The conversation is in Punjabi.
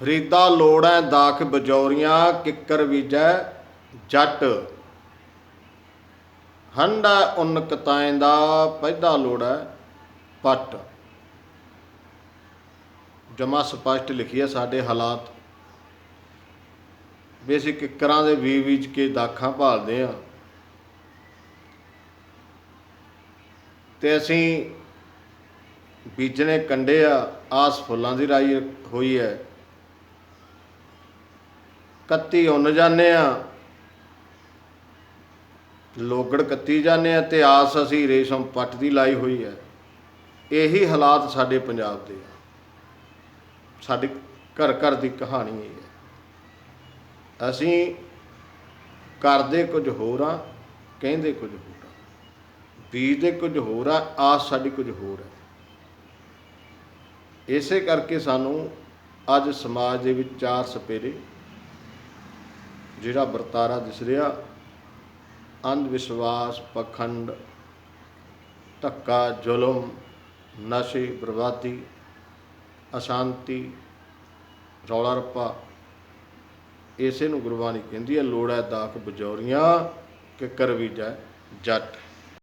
ਫਰੀਦਾ ਲੋੜੈ ਦਾਖ ਬਜੌਰੀਆਂ, ਕਿੱਕਰ ਬੀਜੈ ਜੱਟ। ਹੰਡਾ ਉਨ ਕਤਾਇਂ ਦਾ, ਪੈਦਾ ਲੋੜੈ ਪੱਟ। ਜਮਾ ਸਪਸ਼ਟ ਲਿਖੀ ਹੈ ਸਾਡੇ ਹਾਲਾਤ। ਵੀ ਅਸੀਂ ਕਿੱਕਰਾਂ ਦੇ ਵੀ ਬੀਜ ਕੇ ਦਾਖਾਂ ਭਾਲਦੇ ਆ ਤੇ ਅਸੀਂ ਬੀਜਣੇ ਕੰਡੇ ਆ, ਆਸ ਫੁੱਲਾਂ ਦੀ ਰਾਈ ਹੋਈ ਹੈ। ਕੱਤੀ ਉੱਨ ਜਾਂਦੇ ਆ ਲੋਗੜ ਕੱਤੀ ਜਾਂਦੇ ਆ ਤੇ ਆਸ ਅਸੀਂ ਰੇਸ਼ਮ ਪੱਟ ਦੀ ਲਾਈ ਹੋਈ ਹੈ। ਇਹੀ ਹਾਲਾਤ ਸਾਡੇ ਪੰਜਾਬ ਦੇ ਆ। ਸਾਡੇ ਘਰ ਘਰ ਦੀ ਕਹਾਣੀ ਇਹ ਹੈ। ਅਸੀਂ ਕਰਦੇ ਕੁਝ ਹੋਰ ਆ ਕਹਿੰਦੇ ਕੁਝ ਹੋਰ ਆ ਬੀਜਦੇ ਕੁਝ ਹੋਰ ਆ ਆਸ ਸਾਡੀ ਕੁਝ ਹੋਰ ਹੈ। ਇਸੇ ਕਰਕੇ ਸਾਨੂੰ ਅੱਜ ਸਮਾਜ ਦੇ ਵਿੱਚ ਚਾਰ ਸਪੇਰੇ ਜਿਹੜਾ ਵਰਤਾਰਾ ਦਿਸ ਰਿਹਾ, ਅੰਧ ਵਿਸ਼ਵਾਸ, ਪਖੰਡ, ਧੱਕਾ, ਜ਼ੁਲਮ, ਨਸ਼ੇ, ਬਰਬਾਦੀ, ਅਸ਼ਾਂਤੀ, ਰੌਲਾ ਰੱਪਾ, ਇਸੇ ਨੂੰ ਗੁਰਬਾਣੀ ਕਹਿੰਦੀ ਹੈ, ਲੋੜਾ ਦਾਖ ਬਜੌਰੀਆਂ ਕਿ ਕਰਵੀ ਜੱਟ।